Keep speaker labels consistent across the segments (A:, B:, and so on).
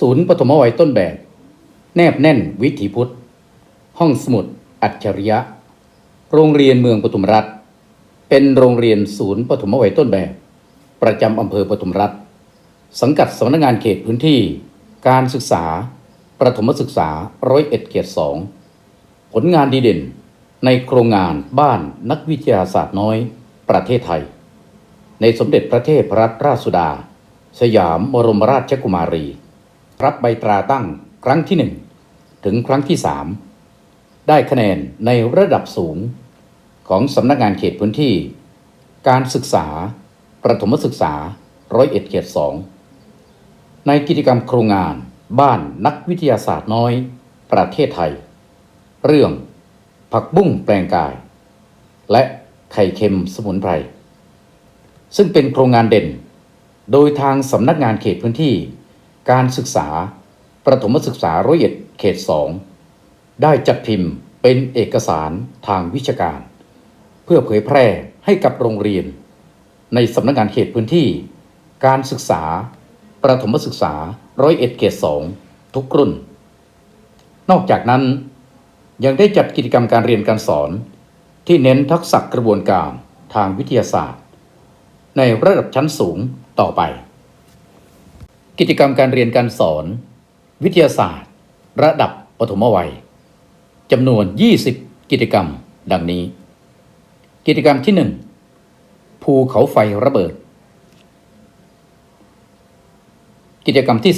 A: ศูนย์ปฐมวัยต้นแบบ แนบแน่นวิถีพุทธ ห้องสมุด อัจฉริยะ โรงเรียนเมืองปทุมรัฐ เป็นโรงเรียนศูนย์ปฐมวัยต้นแบบ ประจำอำเภอปทุมรัฐ สังกัดสำนักงานเขตพื้นที่ การศึกษา ประถมศึกษาร้อยเอ็ดเกียรติสองผลงานดีเด่นในโครงงานบ้านนักวิทยาศาสตร์น้อย ประเทศไทย ในสมเด็จพระเทพรัตนราชสุดา สยามบรมราชกุมารี รับใบตราตั้งครั้งที่หนึ่งถึงครั้งที่สามได้คะแนนในระดับสูงของสำนักงานเขตพื้นที่ การศึกษา ประถมศึกษาร้อยเอ็ดเขตสองในกิจกรรมโครงงานบ้านนักวิทยาศาสตร์น้อย ประเทศไทย เรื่อง ผักบุ้งแปลงกาย และไข่เค็มสมุนไพรซึ่งเป็นโครงงานเด่น โดยทางสำนักงานเขตพื้นที่ การศึกษา ประถมศึกษาร้อยเอ็ดเขตสองได้จัดพิมพ์เป็นเอกสารทางวิชาการ เพื่อเผยแพร่ให้กับโรงเรียน ในสำนักงานเขตพื้นที่ การศึกษา ประถมศึกษาร้อยเอ็ดเขตสองทุกรุ่น นอกจากนั้นยังได้จัดกิจกรรมการเรียนการสอน ที่เน้นทักษะกระบวนการทางวิทยาศาสตร์ ในระดับชั้นสูงต่อไป กิจกรรมการเรียนการสอน วิทยาศาสตร์ ระดับปฐมวัยจำนวน 20 กิจกรรม ดังนี้ กิจกรรมที่ 1 ภูเขาไฟระเบิด กิจกรรมที่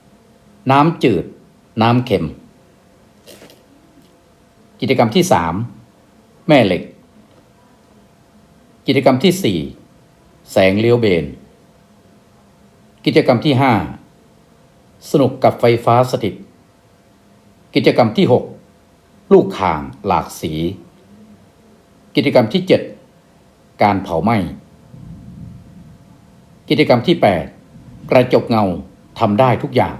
A: 2 น้ำจืด น้ำเค็ม กิจกรรมที่ 3 แม่เหล็ก กิจกรรมที่ 4 แสงเลี้ยวเบน กิจกรรมที่ 5 สนุกกับไฟฟ้าสถิต กิจกรรมที่ 6 ลูกข่างหลากสี กิจกรรมที่ 7 การเผาไหม้ กิจกรรมที่ 8 กระจกเงาทำได้ทุกอย่าง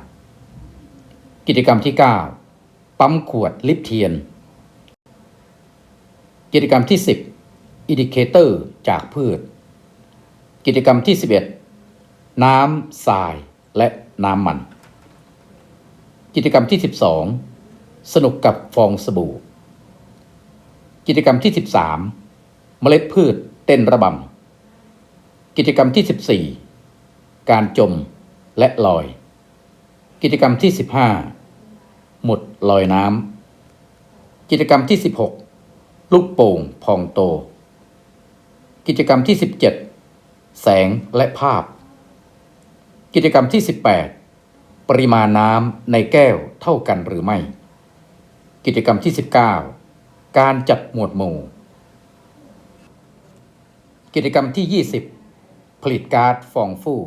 A: กิจกรรมที่ 9 ปั๊มขวดลิปเทียน กิจกรรมที่ 10อินดิเคเตอร์จากพืช กิจกรรมที่ 11 น้ำทรายและน้ำมัน กิจกรรมที่ 12 สนุกกับฟองสบู่ กิจกรรมที่ 13 เมล็ดพืชเต้นระบำ กิจกรรมที่ 14 การจมและลอย กิจกรรมที่ 15 หมุดลอยน้ำ กิจกรรมที่ 16 ลูกโป่งพองโต กิจกรรมที่ 17 แสงและภาพ กิจกรรมที่ 18 ปริมาณน้ำในแก้วเท่ากันหรือไม่ กิจกรรมที่ 19 การจัดหมวดหมู่ กิจกรรมที่ 20 ผลิตการ์ดฟองฟู่